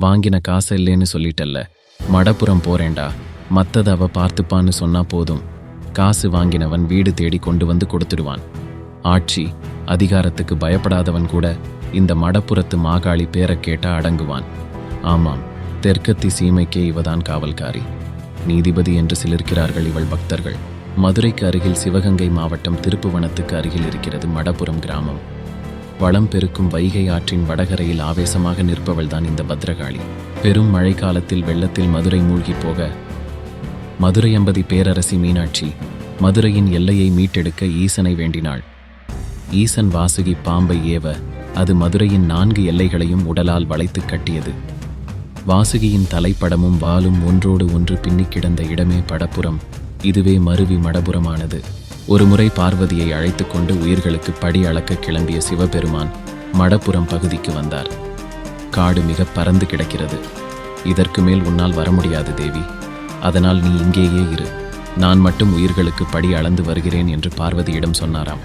வாங்கின காசு இல்லைன்னு சொல்லிட்டல்ல. மடப்புறம் போறேன்டா. மத்ததை அவ பார்த்துப்பான்னு சொன்னா போதும். காசு வாங்கினவன் வீடு தேடி கொண்டு வந்து கொடுத்துடுவான். ஆட்சி அதிகாரத்துக்கு பயப்படாதவன் கூட இந்த மடப்புறத்து மாகாளி பேரை கேட்டா அடங்குவான். ஆமாம் தெற்கத்தி சீமைக்கே இவதான் காவல்காரி. நீதிபதி என்று சிலிருக்கிறார்கள் இவள் பக்தர்கள். மதுரைக்கு அருகில் சிவகங்கை மாவட்டம் திருப்புவனத்துக்கு அருகில் இருக்கிறது மடப்புறம் கிராமம். வளம் பெருக்கும் வைகை ஆற்றின் வடகரையில் ஆவேசமாக நிற்பவள்தான் இந்த பத்ரகாளி. பெரும் மழைக்காலத்தில் வெள்ளத்தில் மதுரை மூழ்கிப் போக மதுரை அம்பதி பேரரசி மீனாட்சி மதுரையின் எல்லையை மீட்டெடுக்க ஈசனை வேண்டினாள். ஈசன் வாசுகி பாம்பை ஏவ அது மதுரையின் நான்கு எல்லைகளையும் உடலால் வளைத்து கட்டியது. வாசுகியின் தலைப்படமும் வாலும் ஒன்றோடு ஒன்று பின்னிக் கிடந்த இடமே படப்புறம் இதுவே மருவி மடபுரமானது ஒருமுறை பார்வதியை அழைத்து கொண்டு உயிர்களுக்கு படி அளக்க கிளம்பிய சிவபெருமான் மடப்புறம் பகுதிக்கு வந்தார். காடு மிக பறந்து கிடக்கிறது. இதற்கு மேல் உன்னால் வர முடியாது தேவி. அதனால் நீ இங்கேயே இரு. நான் மட்டும் உயிர்களுக்கு படி அளந்து வருகிறேன் என்று பார்வதியிடம் சொன்னாராம்.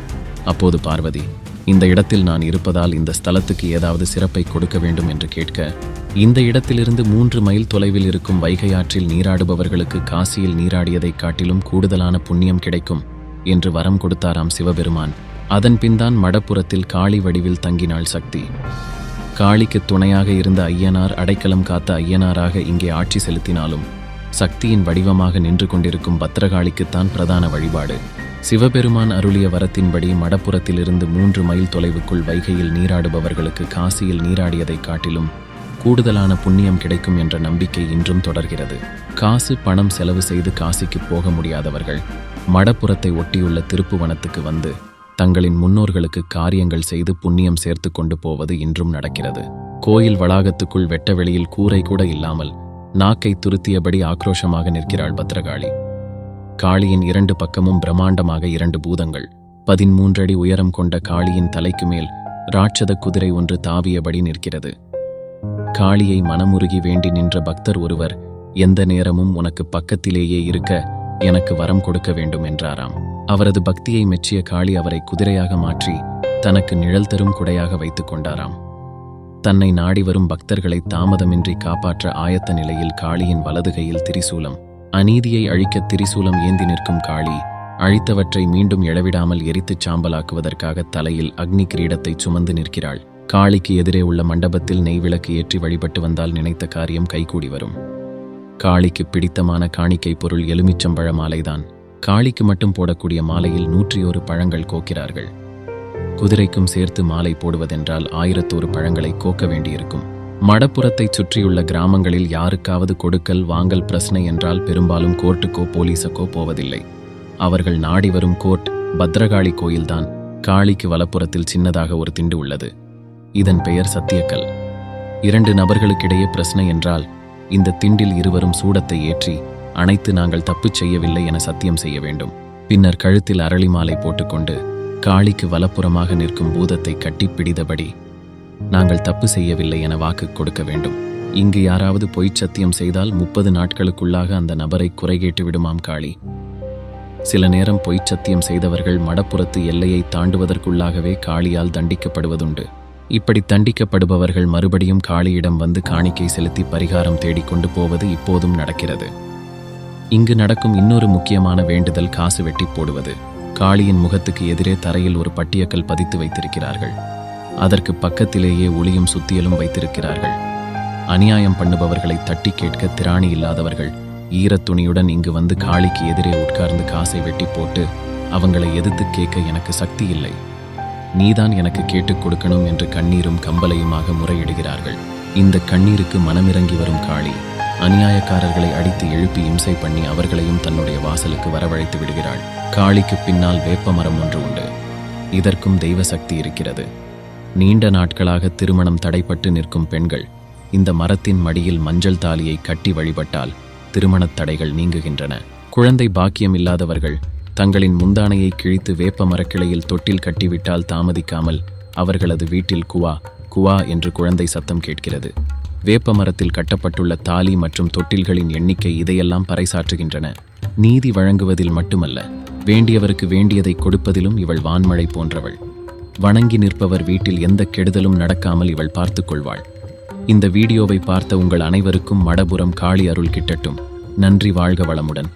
அப்போது பார்வதி இந்த இடத்தில் நான் இருப்பதால் இந்த ஸ்தலத்துக்கு ஏதாவது சிறப்பை கொடுக்க வேண்டும் என்று கேட்க இந்த இடத்திலிருந்து மூன்று மைல் தொலைவில் இருக்கும் வைகை ஆற்றில் நீராடுபவர்களுக்கு காசியில் நீராடியதைக் காட்டிலும் கூடுதலான புண்ணியம் கிடைக்கும். என்று வரம் கொடுத்தாராம் சிவபெருமான். அதன் பின்தான் மடப்புறத்தில் காளி வடிவில் தங்கினாள் சக்தி. காளிக்கு துணையாக இருந்த ஐயனார் அடைக்கலம் காத்த ஐயனாராக இங்கே ஆட்சி செலுத்தினாலும் சக்தியின் வடிவமாக நின்று கொண்டிருக்கும் பத்திரகாளிக்குத்தான் பிரதான வழிபாடு. சிவபெருமான் அருளிய வரத்தின்படி மடப்புறத்திலிருந்து மூன்று மைல் தொலைவுக்குள் வைகையில் நீராடுபவர்களுக்கு காசியில் நீராடியதைக் காட்டிலும் கூடுதலான புண்ணியம் கிடைக்கும் என்ற நம்பிக்கை இன்றும் தொடர்கிறது. காசு பணம் செலவு செய்து காசிக்கு போக முடியாதவர்கள் மடப்புறத்தை ஒட்டியுள்ள திருப்புவனத்துக்கு வந்து தங்களின் முன்னோர்களுக்கு காரியங்கள் செய்து புண்ணியம் சேர்த்து கொண்டு போவது இன்றும் நடக்கிறது. கோயில் வளாகத்துக்குள் வெட்டவெளியில் கூரை கூட இல்லாமல் நாக்கை துருத்தியபடி ஆக்ரோஷமாக நிற்கிறாள் பத்ரகாளி. காளியின் இரண்டு பக்கமும் பிரம்மாண்டமாக இரண்டு பூதங்கள் பதிமூன்றடி உயரம் கொண்ட காளியின் தலைக்கு மேல் ராட்சத குதிரை ஒன்று தாவியபடி நிற்கிறது. காளியை மனமுருகி வேண்டி நின்ற பக்தர் ஒருவர் எந்த நேரமும் உனக்கு பக்கத்திலேயே இருக்க எனக்கு வரம் கொடுக்க வேண்டும் என்றாராம். அவரது பக்தியை மெச்சிய காளி அவரை குதிரையாக மாற்றி தனக்கு நிழல் தரும் குடையாக வைத்துக் கொண்டாராம். தன்னை நாடி வரும் பக்தர்களை தாமதமின்றி காப்பாற்ற ஆயத்த நிலையில் காளியின் வலது கையில் திரிசூலம் அநீதியை அழிக்க திரிசூலம் ஏந்தி நிற்கும் காளி அழித்தவற்றை மீண்டும் எழவிடாமல் எரித்துச் சாம்பலாக்குவதற்காக தலையில் அக்னி கிரீடத்தை சுமந்து நிற்கிறாள். காளிக்கு எதிரே உள்ள மண்டபத்தில் நெய் விளக்கு ஏற்றி வழிபட்டு வந்தால் நினைத்த காரியம் கைகூடி வரும். காளிக்கு பிடித்தமான காணிக்கை பொருள் எலுமிச்சம்பழ மாலைதான் காளிக்கு மட்டும் போடக்கூடிய மாலையில் நூற்றியோரு பழங்கள் கோக்கிறார்கள். குதிரைக்கும் சேர்த்து மாலை போடுவதென்றால் ஆயிரத்தோரு பழங்களை கோக்க வேண்டியிருக்கும். மடப்புறத்தைச் சுற்றியுள்ள கிராமங்களில் யாருக்காவது கொடுக்கல் வாங்கல் பிரச்சனை என்றால் பெரும்பாலும் கோர்ட்டுக்கோ போலீஸுக்கோ போவதில்லை. அவர்கள் நாடி வரும் கோர்ட் பத்ரகாளி கோயில்தான். காளிக்கு வலப்புறத்தில் சின்னதாக ஒரு திண்டு உள்ளது. இதன் பெயர் சத்தியக்கல். இரண்டு நபர்களுக்கிடையே பிரச்சனை என்றால் இந்த திண்டில் இருவரும் சூடத்தை ஏற்றி அனைத்து நாங்கள் தப்பு செய்யவில்லை என சத்தியம் செய்ய வேண்டும் பின்னர் கழுத்தில் அரளி மாலை போட்டுக்கொண்டு காளிக்கு வலப்புறமாக நிற்கும் பூதத்தை கட்டி பிடித்தபடி நாங்கள் தப்பு செய்யவில்லை என வாக்கு கொடுக்க வேண்டும். இங்கு யாராவது பொய்ச் சத்தியம் செய்தால் முப்பது நாட்களுக்குள்ளாக அந்த நபரை குறைகேட்டு விடுமாம் காளி. சில நேரம் பொய்ச் சத்தியம் செய்தவர்கள் மடப்புறத்து எல்லையை தாண்டுவதற்குள்ளாகவே காளியால் தண்டிக்கப்படுவதுண்டு. இப்படி தண்டிக்கப்படுபவர்கள் மறுபடியும் காளியிடம் வந்து காணிக்கை செலுத்தி பரிகாரம் தேடிக்கொண்டு போவது இப்போதும் நடக்கிறது. இங்கு நடக்கும் இன்னொரு முக்கியமான வேண்டுதல் காசு வெட்டி போடுவது. காளியின் முகத்துக்கு எதிரே தரையில் ஒரு பட்டியக்கல் பதித்து வைத்திருக்கிறார்கள். அதற்கு பக்கத்திலேயே ஒளியும் சுத்தியலும் வைத்திருக்கிறார்கள். அநியாயம் பண்ணுபவர்களை தட்டி கேட்க திராணி இல்லாதவர்கள் ஈரத்துணியுடன் இங்கு வந்து காளிக்கு எதிரே உட்கார்ந்து காசை வெட்டி போட்டு அவங்களை எதிர்த்து கேட்க எனக்கு சக்தி இல்லை. நீதான் எனக்கு கேட்டுக் கொடுக்கணும் என்று கண்ணீரும் கம்பலையுமாக முறையிடுகிறார்கள். இந்த கண்ணீருக்கு மனமிறங்கி வரும் காளி அநியாயக்காரர்களை அடித்து எழுப்பி இம்சை பண்ணி அவர்களையும் தன்னுடைய வாசலுக்கு வரவழைத்து விடுகிறாள். காளிக்கு பின்னால் வேப்பமரம் ஒன்று உண்டு. இதற்கும் தெய்வ சக்தி இருக்கிறது. நீண்ட நாட்களாக திருமணம் தடைப்பட்டு நிற்கும் பெண்கள் இந்த மரத்தின் மடியில் மஞ்சள் தாலியை கட்டி வழிபட்டால் திருமணத் தடைகள் நீங்குகின்றன. குழந்தை பாக்கியம் இல்லாதவர்கள் தங்களின் முந்தானையை கிழித்து வேப்ப மரக்கிளையில் தொட்டில் கட்டிவிட்டால் தாமதிக்காமல் அவர்களது வீட்டில் குவா குவா என்று குழந்தை சத்தம் கேட்கிறது. வேப்ப மரத்தில் கட்டப்பட்டுள்ள தாலி மற்றும் தொட்டில்களின் எண்ணிக்கை இதையெல்லாம் பறைசாற்றுகின்றன. நீதி வழங்குவதில் மட்டுமல்ல வேண்டியவருக்கு வேண்டியதை கொடுப்பதிலும் இவள் வான்மழை போன்றவள். வணங்கி நிற்பவர் வீட்டில் எந்த கெடுதலும் நடக்காமல் இவள் பார்த்துக்கொள்வாள் இந்த வீடியோவை பார்த்த உங்கள் அனைவருக்கும் மடபுரம் காளி அருள் கிட்டட்டும். நன்றி வாழ்க வளமுடன்.